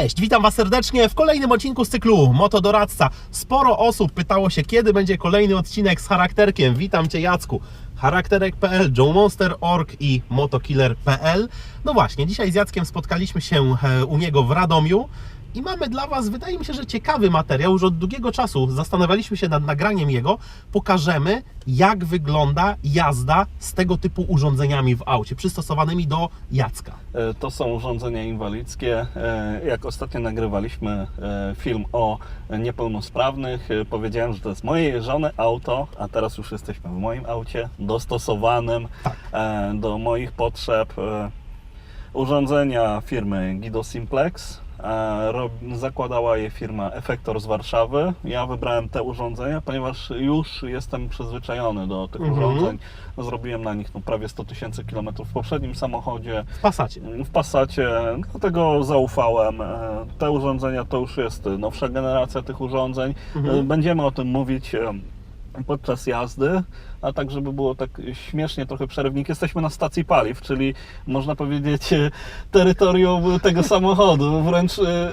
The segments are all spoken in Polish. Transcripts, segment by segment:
Cześć, witam Was serdecznie w kolejnym odcinku z cyklu Motodoradca. Sporo osób pytało się, kiedy będzie kolejny odcinek z charakterkiem. Witam Cię Jacku. Charakterek.pl, JoeMonster.org i Motokiller.pl. No właśnie, dzisiaj z Jackiem spotkaliśmy się e, u niego w Radomiu i mamy dla Was, wydaje mi się, że ciekawy materiał. Już od długiego czasu zastanawialiśmy się nad nagraniem jego. Pokażemy, jak wygląda jazda z tego typu urządzeniami w aucie, przystosowanymi do Jacka. E, To są urządzenia inwalidzkie. E, Jak ostatnio nagrywaliśmy e, film o niepełnosprawnych, powiedziałem, że to jest mojej żony auto, a teraz już jesteśmy w moim aucie, dostosowanym Tak. do moich potrzeb. Urządzenia firmy Guido Simplex. E, Zakładała je firma Efektor z Warszawy. Ja wybrałem te urządzenia, ponieważ już jestem przyzwyczajony do tych Mhm. urządzeń. Zrobiłem na nich no, prawie 100 tysięcy kilometrów w poprzednim samochodzie. W Passacie. W Passacie, dlatego zaufałem. E, Te urządzenia to już jest nowsza generacja tych urządzeń. Mhm. E, Będziemy o tym mówić podczas jazdy, a tak żeby było tak śmiesznie trochę przerywnik. Jesteśmy na stacji paliw, czyli można powiedzieć e, terytorium tego samochodu, wręcz e,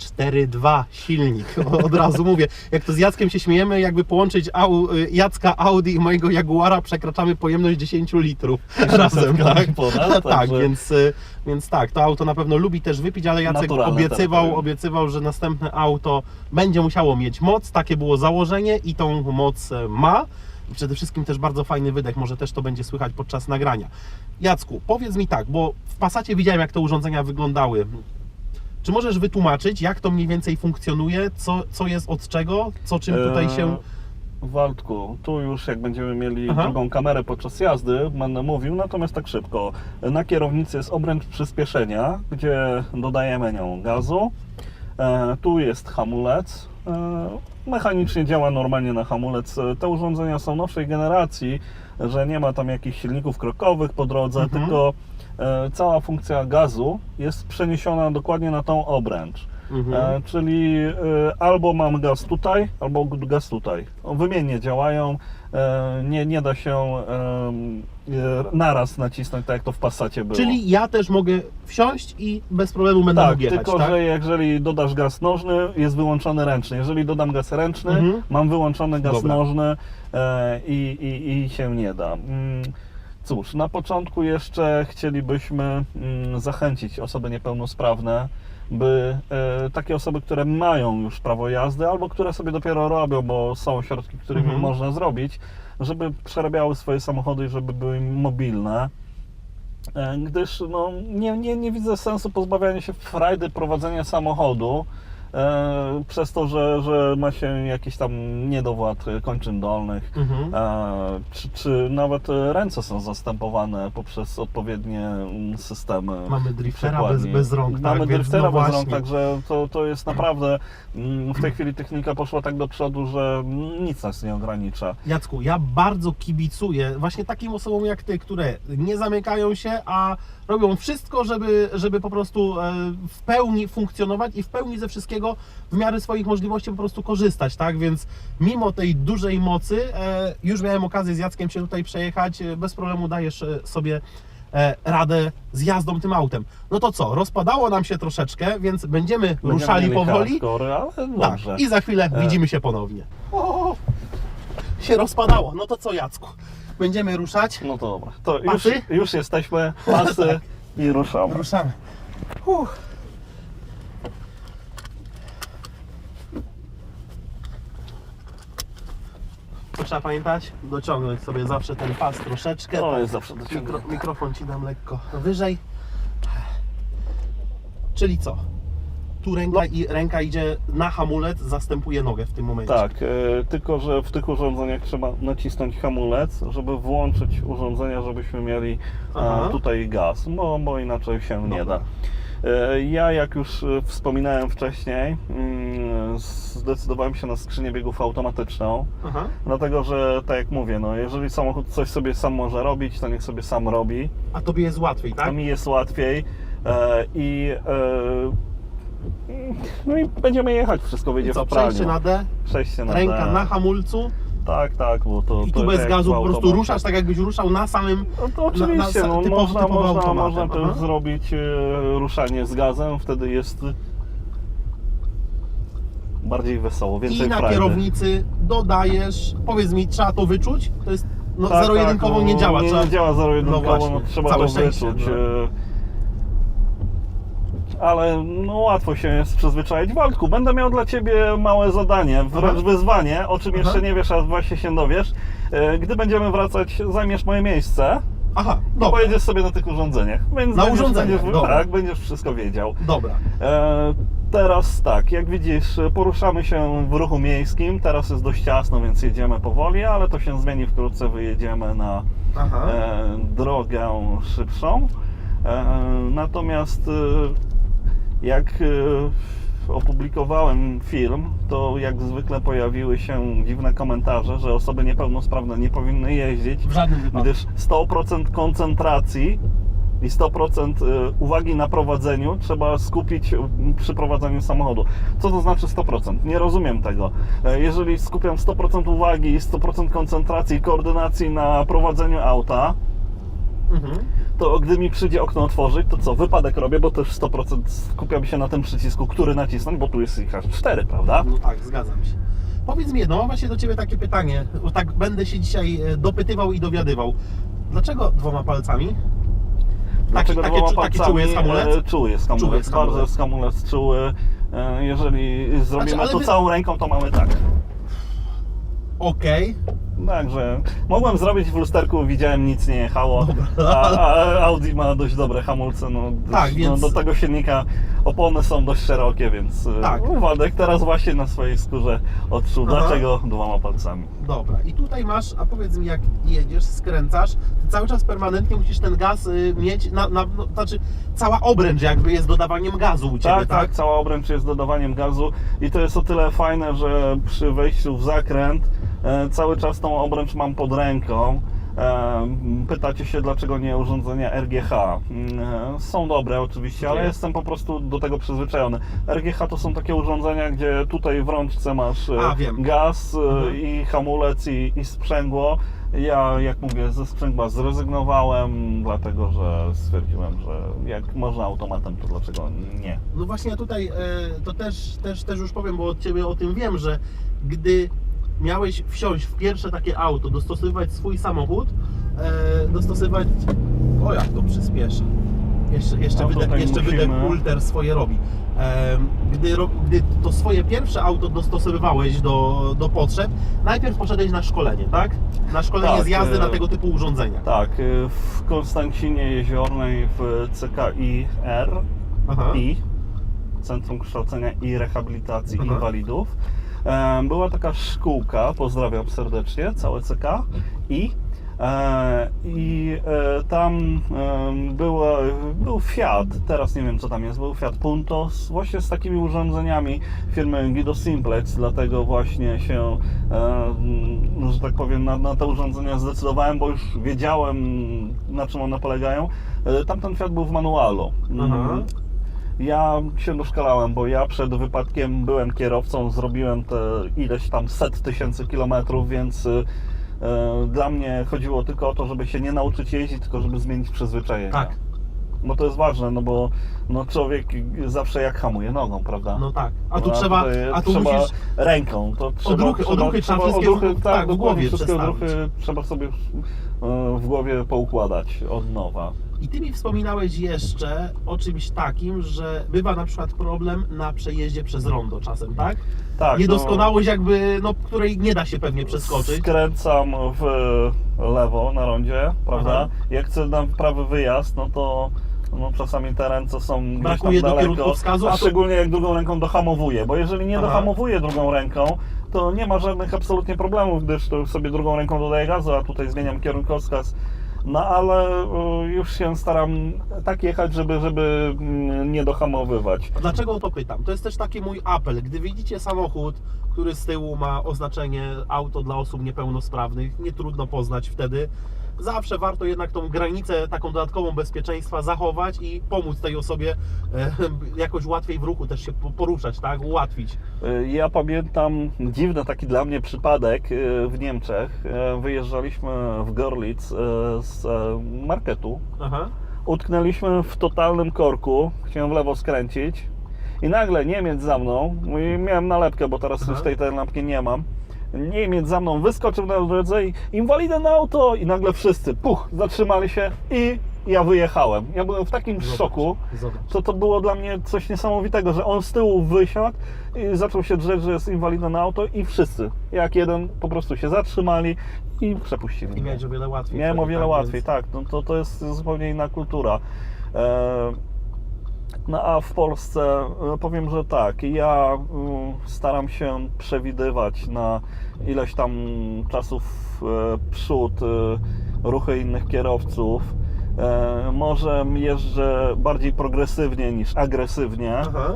4.2 silnik, od razu mówię. Jak to z Jackiem się śmiejemy, jakby połączyć au, Jacka Audi i mojego Jaguara, przekraczamy pojemność 10 litrów razem, tak? ponad, tak, więc, y, więc tak, to auto na pewno lubi też wypić, ale Jacek obiecywał, obiecywał, że następne auto będzie musiało mieć moc, takie było założenie i tą moc e, ma. Przede wszystkim też bardzo fajny wydech, może też to będzie słychać podczas nagrania. Jacku, powiedz mi tak, bo w Passacie widziałem jak te urządzenia wyglądały. Czy możesz wytłumaczyć, jak to mniej więcej funkcjonuje, co, co jest od czego, co czym tutaj się... E, Waldku, tu już jak będziemy mieli Aha. drugą kamerę podczas jazdy, będę mówił, natomiast tak szybko. Na kierownicy jest obręcz przyspieszenia, gdzie dodajemy nią gazu. E, tu jest hamulec. E, mechanicznie działa normalnie na hamulec. Te urządzenia są nowszej generacji, że nie ma tam jakichś silników krokowych po drodze, Mhm. tylko cała funkcja gazu jest przeniesiona dokładnie na tą obręcz. Mhm. E, czyli e, albo mam gaz tutaj, albo gaz tutaj. Wymiennie działają. E, nie, nie da się e, e, naraz nacisnąć, tak jak to w Passacie było. Czyli ja też mogę wsiąść i bez problemu będę tak, mógł jechać, tylko tak? że jeżeli dodasz gaz nożny, jest wyłączony ręczny. Jeżeli dodam gaz ręczny, Mhm. mam wyłączony gaz Dobra. nożny e, i, i, i się nie da. Cóż, na początku jeszcze chcielibyśmy mm, zachęcić osoby niepełnosprawne, by e, takie osoby, które mają już prawo jazdy, albo które sobie dopiero robią, bo są środki, którymi Mhm. można zrobić, żeby przerabiały swoje samochody i żeby były mobilne. E, Gdyż no, nie, nie, nie widzę sensu pozbawiania się frajdy prowadzenia samochodu e, przez to, że, że ma się jakiś tam niedowład kończyn dolnych. Mhm. E, czy, czy nawet ręce są zastępowane poprzez odpowiednie systemy. Mamy driftera bez, bez rąk, Mamy tak? Driftera no bez właśnie. rąk, także to, to jest naprawdę mm, w tej chwili technika poszła tak do przodu, że nic nas nie ogranicza. Jacku, ja bardzo kibicuję właśnie takim osobom jak Ty, które nie zamykają się, a robią wszystko, żeby, żeby po prostu e, w pełni funkcjonować i w pełni ze wszystkiego w miarę swoich możliwości po prostu korzystać, tak? Więc mimo tej dużej mocy, e, już miałem okazję z Jackiem się tutaj przejechać, e, bez problemu dajesz e, sobie e, radę z jazdą tym autem. No to co, rozpadało nam się troszeczkę, więc będziemy, ruszali mieli powoli. hardcore, ale Tak, dobrze. i za chwilę widzimy się ponownie. O, się rozpadało. No to co, Jacku? Będziemy ruszać? No to dobra, to już, Pasy? już jesteśmy, pasy i ruszamy. Ruszamy. Uff. To trzeba pamiętać, dociągnąć sobie zawsze ten pas troszeczkę. To tak. jest zawsze Mikro, dociągnięte. mikrofon ci dam lekko wyżej. Czyli co? Tu ręka, i, ręka idzie na hamulec, zastępuje nogę w tym momencie. Tak, e, tylko że w tych urządzeniach trzeba nacisnąć hamulec, żeby włączyć urządzenia, żebyśmy mieli Aha. e, tutaj gaz, bo, bo inaczej się nie Dobra. da. E, Ja, jak już e, wspominałem wcześniej, mm, zdecydowałem się na skrzynię biegów automatyczną, Aha. dlatego że, tak jak mówię, no, jeżeli samochód coś sobie sam może robić, to niech sobie sam robi. A tobie jest łatwiej, tak? To mi jest łatwiej e, i, no i będziemy jechać, wszystko wyjdzie I co, w praniu. przejście na D, Przejście na ręka D. na hamulcu Tak, tak, bo to. i to tu bez jak gazu po prostu automacie. ruszasz tak jakbyś ruszał na samym No to oczywiście, na- na- no, typowo- można, typowo można, automatem, można też aha. zrobić e, ruszanie z gazem, wtedy jest bardziej wesoło, więcej I na frajdy. kierownicy dodajesz, powiedz mi, trzeba to wyczuć? To jest, no Tak, zero-jedynkowo tak, nie no, działa. Nie, trzeba... nie działa zero-jedynkowo, No no, właśnie, trzeba całe to szczęście, wyczuć. no. e, Ale no, łatwo się jest przyzwyczaić. Waldku, będę miał dla Ciebie małe zadanie, wręcz Aha. wyzwanie, o czym jeszcze Aha. nie wiesz, a właśnie się dowiesz. E, Gdy będziemy wracać, zajmiesz moje miejsce Aha, i dobra, pojedziesz sobie na tych urządzeniach. Więc Na będziesz, urządzeniach, będziesz, dobra. Tak, będziesz wszystko wiedział. dobra. E, teraz tak, jak widzisz, poruszamy się w ruchu miejskim. Teraz jest dość ciasno, więc jedziemy powoli, ale to się zmieni wkrótce. Wyjedziemy na Aha. e, drogę szybszą. E, natomiast e, jak e, opublikowałem film, to jak zwykle pojawiły się dziwne komentarze, że osoby niepełnosprawne nie powinny jeździć, W żadnym wypadku. gdyż 100% koncentracji i 100% e, uwagi na prowadzeniu trzeba skupić przy prowadzeniu samochodu. Co to znaczy 100%? Nie rozumiem tego. E, Jeżeli skupiam 100% uwagi i 100% koncentracji i koordynacji na prowadzeniu auta, Mhm. To gdy mi przyjdzie okno otworzyć, to co? Wypadek robię, bo też 100% skupiam się na tym przycisku, który nacisnąć, bo tu jest ich aż 4, prawda? No tak, zgadzam się. Powiedz mi jedno, mam właśnie do Ciebie takie pytanie, bo tak będę się dzisiaj e, dopytywał i dowiadywał. Dlaczego dwoma palcami? Taki, Dlaczego takie, dwoma taki palcami, czuły jest e, Czuły jest hamulec, Czuły jest bardzo jest hamulec czuły. E, Jeżeli zrobimy ale to wy- całą ręką, to mamy tak. Okej, Także mogłem zrobić w lusterku, widziałem, nic nie jechało. A, a Audi ma dość dobre hamulce. No, Tak, no, więc- Do tego silnika opony są dość szerokie, więc e, Tak. Władek teraz właśnie na swojej skórze odczuł. Aha. Dlaczego dwoma palcami? dobra. I tutaj masz, a powiedz mi jak jedziesz, skręcasz, ty cały czas permanentnie musisz ten gaz y, mieć, na, na, no, znaczy cała obręcz jakby jest dodawaniem gazu u Ciebie, Tak, tak? tak, cała obręcz jest dodawaniem gazu i to jest o tyle fajne, że przy wejściu w zakręt cały czas tą obręcz mam pod ręką. E, pytacie się, dlaczego nie urządzenia RGH? Mm, e, Są dobre oczywiście, ale jestem po prostu do tego przyzwyczajony. RGH to są takie urządzenia, gdzie tutaj w rączce masz e, A, gaz e, Mhm. i hamulec i, i sprzęgło. Ja, jak mówię, ze sprzęgła zrezygnowałem, dlatego że stwierdziłem, że jak można automatem, to dlaczego nie? No właśnie ja tutaj e, to też, też, też już powiem, bo od Ciebie o tym wiem, że gdy miałeś wsiąść w pierwsze takie auto, dostosowywać swój samochód, e, dostosowywać... O jak to przyspiesza. Jeszcze, jeszcze, No wydech, tutaj jeszcze musimy- wydech ulter swoje robi. E, gdy, ro- gdy to swoje pierwsze auto dostosowywałeś do, do potrzeb, najpierw poszedłeś na szkolenie, tak? Na szkolenie Tak, z jazdy e, na tego typu urządzenia. Tak, y, w Konstancinie Jeziornej w CKIR Aha. i Centrum Kształcenia i Rehabilitacji Aha. Inwalidów e, była taka szkółka, pozdrawiam serdecznie, całe CK i e, i e, tam była, był Fiat, teraz nie wiem co tam jest, był Fiat Punto właśnie z takimi urządzeniami firmy Guido Simplex, dlatego właśnie się, że tak powiem, na, na te urządzenia zdecydowałem, bo już wiedziałem na czym one polegają. E, Tamten Fiat był w manualu. Aha. Ja się doszkalałem, bo ja przed wypadkiem byłem kierowcą, zrobiłem te ileś tam set tysięcy kilometrów, więc y, y, dla mnie chodziło tylko o to, żeby się nie nauczyć jeździć, tylko żeby zmienić przyzwyczajenie. Tak. No to jest ważne, no bo no człowiek zawsze jak hamuje nogą, prawda? No tak. A tu trzeba, a tu trzeba musisz ręką. To trzeba, Odruchy- odruchy trzeba wszystkie odruchy, tak, tak, dokładnie, głowie wszystkie odruchy trzeba sobie y, w głowie poukładać od nowa. I ty mi wspominałeś jeszcze o czymś takim, że bywa na przykład problem na przejeździe przez rondo czasem, tak? Tak, Niedoskonałość jakby, no, której nie da się pewnie przeskoczyć. Skręcam w lewo na rondzie, prawda? Aha. Jak chcę na prawy wyjazd, no to no, czasami te ręce są gdzieś Brakuje tam do daleko, kierunkowskazu, a a to- szczególnie jak drugą ręką dohamowuję, bo jeżeli nie Aha. dohamowuję drugą ręką, to nie ma żadnych absolutnie problemów, gdyż to sobie drugą ręką dodaję gazu, a tutaj zmieniam kierunkowskaz. No ale y, już się staram tak jechać, żeby, żeby mm, nie dohamowywać. Dlaczego o to pytam? To jest też taki mój apel. Gdy widzicie samochód, który z tyłu ma oznaczenie auto dla osób niepełnosprawnych, nie trudno poznać wtedy. Zawsze warto jednak tą granicę taką dodatkową bezpieczeństwa zachować i pomóc tej osobie e, jakoś łatwiej w ruchu też się po- poruszać, tak? Ułatwić. Y, Ja pamiętam dziwny taki dla mnie przypadek y, w Niemczech. Wyjeżdżaliśmy w Gorlitz z e, marketu. Aha. Utknęliśmy w totalnym korku. Chciałem w lewo skręcić I nagle Niemiec za mną, i miałem nalepkę, bo teraz Aha. już tej, tej nalepki nie mam. Niemiec za mną wyskoczył na drodze i inwalidę na auto i nagle wszyscy, puch, zatrzymali się i ja wyjechałem. Ja byłem w takim Zobacz, szoku, Zobacz. to to było dla mnie coś niesamowitego, że on z tyłu wysiadł i zaczął się drzeć, że jest inwalida na auto i wszyscy, jak jeden, po prostu się zatrzymali i przepuścili. I miałeś o wiele łatwiej. Miałem o wiele tak, łatwiej, więc- tak. No, to, to jest zupełnie inna kultura. E, no a w Polsce e, powiem, że tak. Ja staram się przewidywać na ileś tam czasów e, przód e, ruchy innych kierowców. Może jeżdżę bardziej progresywnie niż agresywnie. Aha.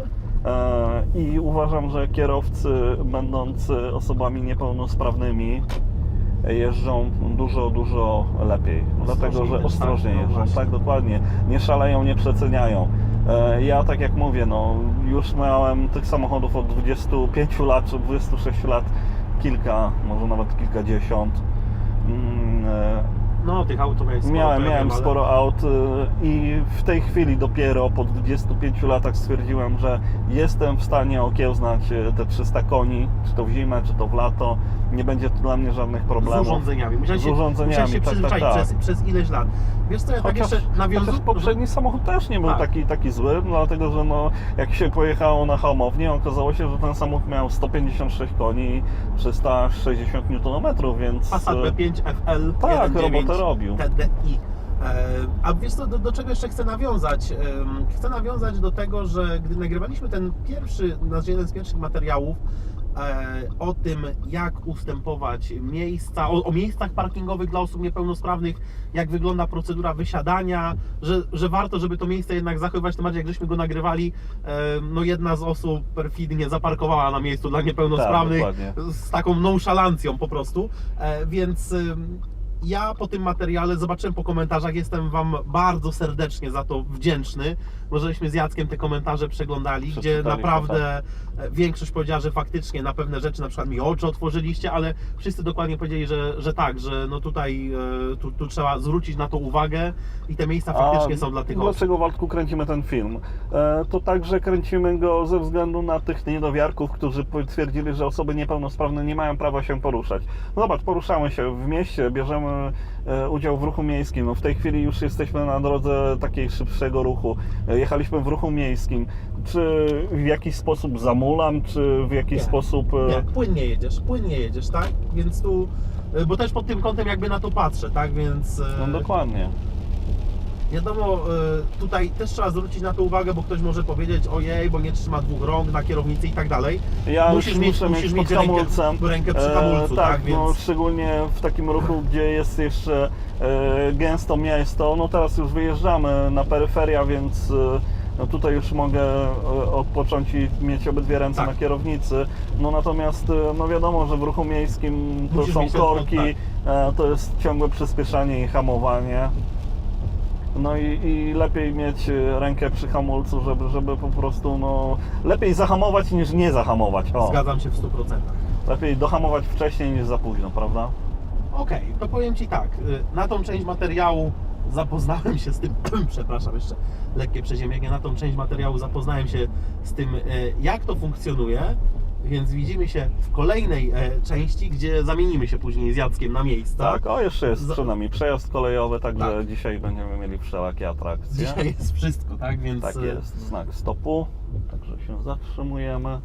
I uważam, że kierowcy będący osobami niepełnosprawnymi jeżdżą dużo, dużo lepiej. Dlatego, że ostrożnie tak? No jeżdżą. Tak, dokładnie. Nie szaleją, nie przeceniają. E, Ja, tak jak mówię, no, już miałem tych samochodów od 25 lat czy 26 lat kilka, może nawet kilkadziesiąt. No, tych aut to miałeś sporo, Miałem, miałem ale- sporo aut y, i w tej chwili dopiero po 25 latach stwierdziłem, że jestem w stanie okiełznać y, te 300 koni, czy to w zimę, czy to w lato. Nie będzie to dla mnie żadnych Z problemów. urządzeniami. Musiałeś Z się, urządzeniami, się tak, tak, przyzwyczaić tak. Przez, przez ileś lat. Wiesz co, ja tak Chociaż, jeszcze nawiązuję... chociaż poprzedni samochód też nie był Tak. taki, taki zły, dlatego że no, jak się pojechało na hamownię, okazało się, że ten samochód miał 156 koni i 360 Nm, więc Passat y, B5 FL tak, 1.9 robił. TDI. E, A wiesz co, do, do czego jeszcze chcę nawiązać? Chcę nawiązać do tego, że gdy nagrywaliśmy ten pierwszy, nasz jeden z pierwszych materiałów e, o tym, jak ustępować miejsca, o, o miejscach parkingowych dla osób niepełnosprawnych, jak wygląda procedura wysiadania, że, że warto, żeby to miejsce jednak zachowywać, tym bardziej jak żeśmy go nagrywali, e, no jedna z osób perfidnie zaparkowała na miejscu dla niepełnosprawnych Tak, z taką nonszalancją po prostu, więc ja po tym materiale zobaczyłem po komentarzach, jestem Wam bardzo serdecznie za to wdzięczny, bo żeśmy z Jackiem te komentarze przeglądali, gdzie naprawdę e, większość powiedziała, że faktycznie na pewne rzeczy na przykład mi oczy otworzyliście, ale wszyscy dokładnie powiedzieli, że, że tak, że no tutaj e, tu, tu trzeba zwrócić na to uwagę i te miejsca faktycznie A są dla tych osób. Dlaczego Waldku kręcimy ten film? E, To także kręcimy go ze względu na tych niedowiarków, którzy twierdzili, że osoby niepełnosprawne nie mają prawa się poruszać. Zobacz, poruszamy się w mieście, bierzemy udział w ruchu miejskim. No w tej chwili już jesteśmy na drodze takiej szybszego ruchu. E, Jechaliśmy w ruchu miejskim. Czy w jakiś sposób zamulam, czy w jakiś Nie. sposób... e, Nie, płynnie jedziesz, płynnie jedziesz, tak? Więc tu, e, bo też pod tym kątem jakby na to patrzę, tak? Więc... e, No dokładnie. Wiadomo, y, tutaj też trzeba zwrócić na to uwagę, bo ktoś może powiedzieć ojej, bo nie trzyma dwóch rąk na kierownicy i tak dalej. Ja Musisz mieć- muszę musisz mieć rękę- hamulcem. rękę przy hamulcu, tak, no, więc- szczególnie w takim ruchu, gdzie jest jeszcze e, gęsto miasto. No teraz już wyjeżdżamy na peryferia, więc e, no tutaj już mogę e, odpocząć i mieć obydwie ręce Tak. na kierownicy. No natomiast e, no wiadomo, że w ruchu miejskim to Musisz są korki, e, to jest ciągłe przyspieszanie i hamowanie. No i, i lepiej mieć e, rękę przy hamulcu, żeby, żeby po prostu no, lepiej zahamować niż nie zahamować. O, Zgadzam się w 100%. lepiej dohamować wcześniej niż za późno, prawda? Okej, to powiem Ci tak, y, na tą część materiału zapoznałem się z tym, przepraszam, jeszcze lekkie przeziębienie, na tą część materiału zapoznałem się z tym, y, jak to funkcjonuje, więc widzimy się w kolejnej e, części, gdzie zamienimy się później z Jackiem na miejsca. Tak, o jeszcze jest przed nami przejazd kolejowy, także Tak. dzisiaj będziemy mieli wszelakie atrakcje. Dzisiaj jest wszystko, tak? Więc Tak e, jest, znak stopu, także się zatrzymujemy.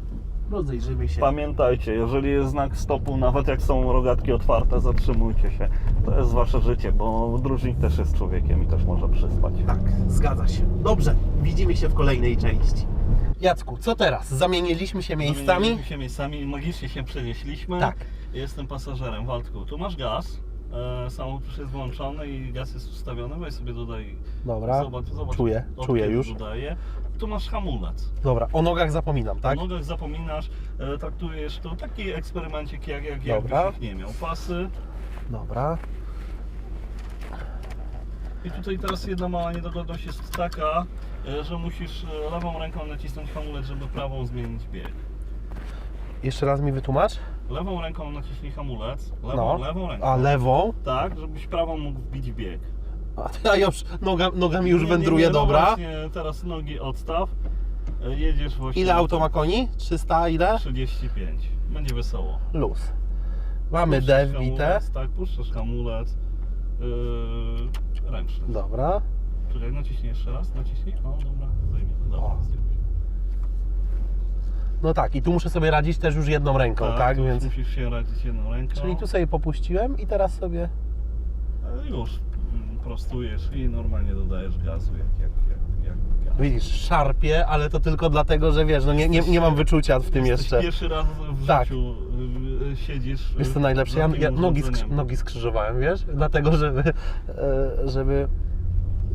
Rozejrzymy się. Pamiętajcie, jeżeli jest znak stopu, nawet jak są rogatki otwarte, zatrzymujcie się. To jest wasze życie, bo dróżnik też jest człowiekiem i też może przyspać. Tak, zgadza się. Dobrze, widzimy się w kolejnej części. Jacku, co teraz? Zamieniliśmy się miejscami? Zamieniliśmy się miejscami, magicznie się przenieśliśmy. Tak. Jestem pasażerem, Waldku. Tu masz gaz, e, samochód już jest włączony i gaz jest ustawiony. Weź sobie dodaj. Dobra, zobacz, zobacz czuję, od czuję kiedy już. Dodaję. Tu masz hamulec. Dobra, o nogach zapominam, tak? O nogach zapominasz, e, traktujesz to taki eksperymencik jak, jak Dobra. jakbyś ich nie miał. Pasy. Dobra. I tutaj teraz jedna mała niedogodność jest taka, e, że musisz e, lewą ręką nacisnąć hamulec, żeby prawą zmienić bieg. Jeszcze raz mi wytłumacz. Lewą ręką naciśnij hamulec, lewą, No. lewą ręką. A lewą? Tak, żebyś prawą mógł wbić bieg. A ja już, noga, nogami już Nie, nie, wędruje, nie, no dobra. Właśnie, teraz nogi odstaw. E, Jedziesz właśnie... Ile auto ma koni? 300 ile? 35. Będzie wesoło. Luz. Mamy Puszczasz D wbite. hamulec, Tak, puszczasz hamulec. Yy, ręczny. Dobra. Czekaj, naciśnij jeszcze raz, naciśnij. O, dobra, zdejmij. Dobra, O. No tak, i tu muszę sobie radzić też już jedną ręką, tak? tu już Więc. musisz się radzić jedną ręką. Czyli tu sobie popuściłem i teraz sobie. E, Już mm, prostujesz i normalnie dodajesz gazu, jak, jak, jak, jak gaz. Widzisz, szarpie, ale to tylko dlatego, że wiesz, no nie, nie, nie mam wyczucia w tym Jesteś jeszcze. pierwszy raz w Tak. życiu y, y, siedzisz. Wiesz co y, najlepsze? za Ja, tym ja nogi, urządzeniem. nogi skrzyżowałem, wiesz? Dlatego, żeby, e, żeby...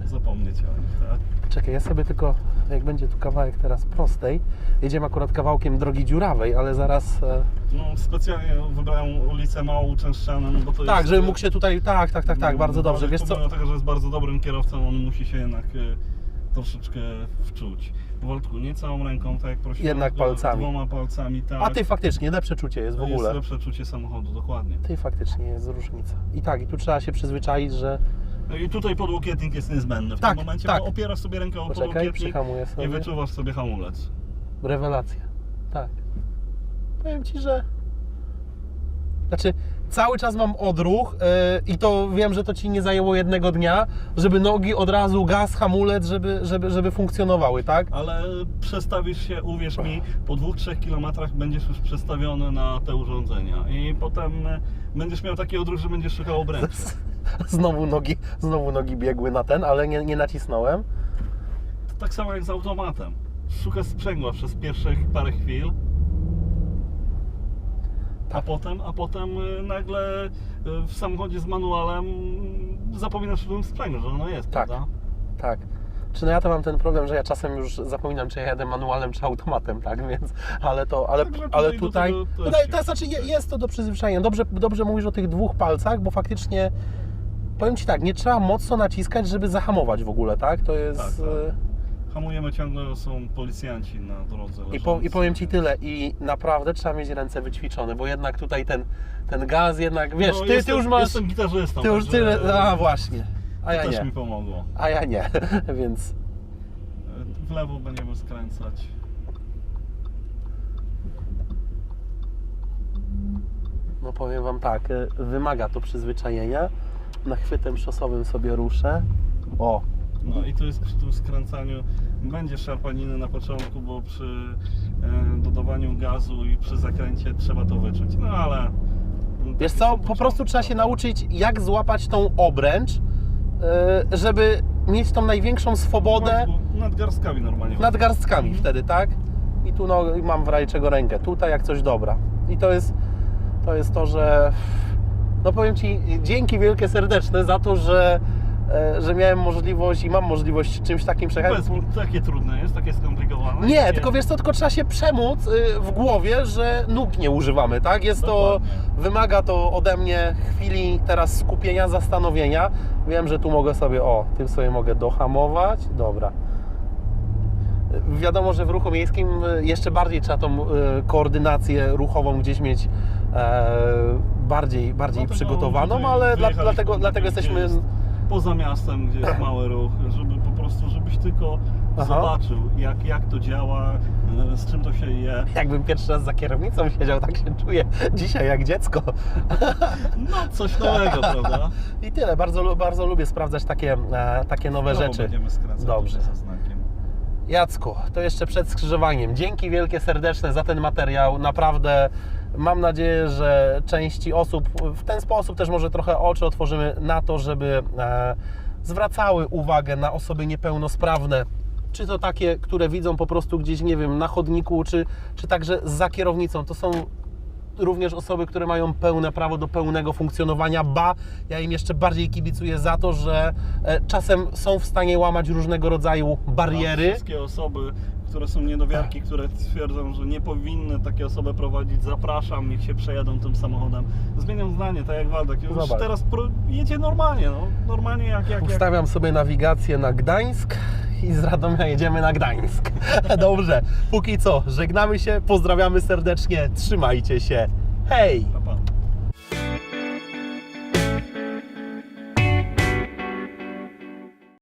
Zapomnieć o nich, tak? Czekaj, ja sobie tylko, jak będzie tu kawałek teraz prostej, jedziemy akurat kawałkiem drogi dziurawej, ale zaraz... e, No specjalnie wybrałem ulicę mało uczęszczaną, no bo to Tak, jest... żeby y, mógł się tutaj... Tak, tak, tak, tak, no, bardzo dobrze. Wiesz co? Tego, że jest bardzo dobrym kierowcą, on musi się jednak y, troszeczkę wczuć. Wojtku, nie całą ręką, tak jak prosiłem. Jednak palcami. Dwoma palcami, tak. A ty faktycznie, lepsze czucie jest w ogóle. Jest lepsze czucie samochodu, dokładnie. Ty faktycznie jest różnica. I tak, i tu trzeba się przyzwyczaić, że... No i tutaj podłokietnik jest niezbędny w Tak, tym momencie, tak. bo opierasz sobie rękę o Poczekaj, podłokietnik i wyczuwasz sobie hamulec. Rewelacja. Tak. Powiem ci, że. Znaczy, cały czas mam odruch yy, i to wiem, że to ci nie zajęło jednego dnia, żeby nogi od razu gaz, hamulec, żeby, żeby, żeby funkcjonowały, tak? Ale przestawisz się, uwierz mi, po dwóch, trzech kilometrach będziesz już przestawiony na te urządzenia i potem e, będziesz miał taki odruch, że będziesz szukał obręczy. Znowu nogi, znowu nogi biegły na ten, ale nie, nie nacisnąłem. To tak samo jak z automatem. Szukasz sprzęgła przez pierwszych parę chwil, a potem, a potem e, nagle e, w samochodzie z manualem zapominasz o tym sprzęgu, że ono jest, Tak. prawda? Tak. Czy no ja to mam ten problem, że ja czasem już zapominam, czy ja jadę manualem, czy automatem, tak? Więc, ale to, ale, Także ale tutaj tutaj, tutaj to znaczy je- jest to do przyzwyczajenia. Dobrze, dobrze mówisz o tych dwóch palcach, bo faktycznie, powiem Ci tak, nie trzeba mocno naciskać, żeby zahamować w ogóle, tak? To jest... Tak, tak. e, Hamujemy ciągle, są policjanci na drodze. I, po, I powiem Ci tyle, i naprawdę trzeba mieć ręce wyćwiczone, bo jednak tutaj ten, ten gaz jednak, wiesz, No, ty, ty jestem, już masz, Jestem gitarzystą. ty już tyle, a właśnie, a to ja też nie, mi pomogło. a ja nie, więc... W lewo będziemy skręcać. No powiem Wam tak, y, wymaga to przyzwyczajenia. Na chwytem szosowym sobie ruszę. O, No i tu jest przy tym skręcaniu będzie szarpaniny na początku, bo przy e, dodawaniu gazu i przy zakręcie trzeba to wyczuć. No ale. wiesz co, po prostu trzeba się nauczyć jak złapać tą obręcz, y, żeby mieć tą największą swobodę Nad- Nadgarstkami normalnie. nad garstkami Mhm. wtedy, tak? I tu no, mam w razie czego rękę, tutaj jak coś dobra. I to jest to, jest to że no powiem Ci, dzięki wielkie serdeczne za to, że, e, że miałem możliwość i mam możliwość czymś takim przejechać. Powiedz mi, takie trudne jest, takie skomplikowane? Nie, Takie- tylko wiesz co, tylko trzeba się przemóc y, w głowie, że nóg nie używamy, tak? Jest to, Dokładnie. wymaga to ode mnie chwili teraz skupienia, zastanowienia. Wiem, że tu mogę sobie, o, tym sobie mogę dohamować, dobra. Wiadomo, że w ruchu miejskim y, jeszcze bardziej trzeba tą y, koordynację ruchową gdzieś mieć e, bardziej, bardziej Dlatego przygotowaną, tutaj ale dla, dlatego, dlatego jesteśmy... jest Poza miastem, gdzie jest mały ruch, żeby po prostu, żebyś tylko Aha. zobaczył, jak, jak to działa, e, z czym to się je. Jakbym pierwszy raz za kierownicą siedział, tak się czuję dzisiaj jak dziecko. No, coś nowego, prawda? I tyle. Bardzo, bardzo lubię sprawdzać takie, e, takie nowe No, rzeczy. Będziemy skręcać Dobrze. ze znakiem. Jacku, to jeszcze przed skrzyżowaniem. Dzięki wielkie serdeczne za ten materiał. Naprawdę mam nadzieję, że części osób w ten sposób też może trochę oczy otworzymy na to, żeby e, zwracały uwagę na osoby niepełnosprawne. Czy to takie, które widzą po prostu gdzieś, nie wiem, na chodniku, czy, czy także za kierownicą. To są również osoby, które mają pełne prawo do pełnego funkcjonowania, ba, ja im jeszcze bardziej kibicuję za to, że e, czasem są w stanie łamać różnego rodzaju A bariery. wszystkie osoby, które są niedowiarki, które twierdzą, że nie powinny takie osoby prowadzić, zapraszam, niech się przejadą tym samochodem. Zmieniam zdanie, tak jak Waldek. Już Zobacz. teraz jedzie normalnie, no. Normalnie jak, jak, jak Ustawiam sobie nawigację na Gdańsk i z Radomia jedziemy na Gdańsk. Dobrze, póki co, żegnamy się, pozdrawiamy serdecznie, trzymajcie się. Hej! Pa,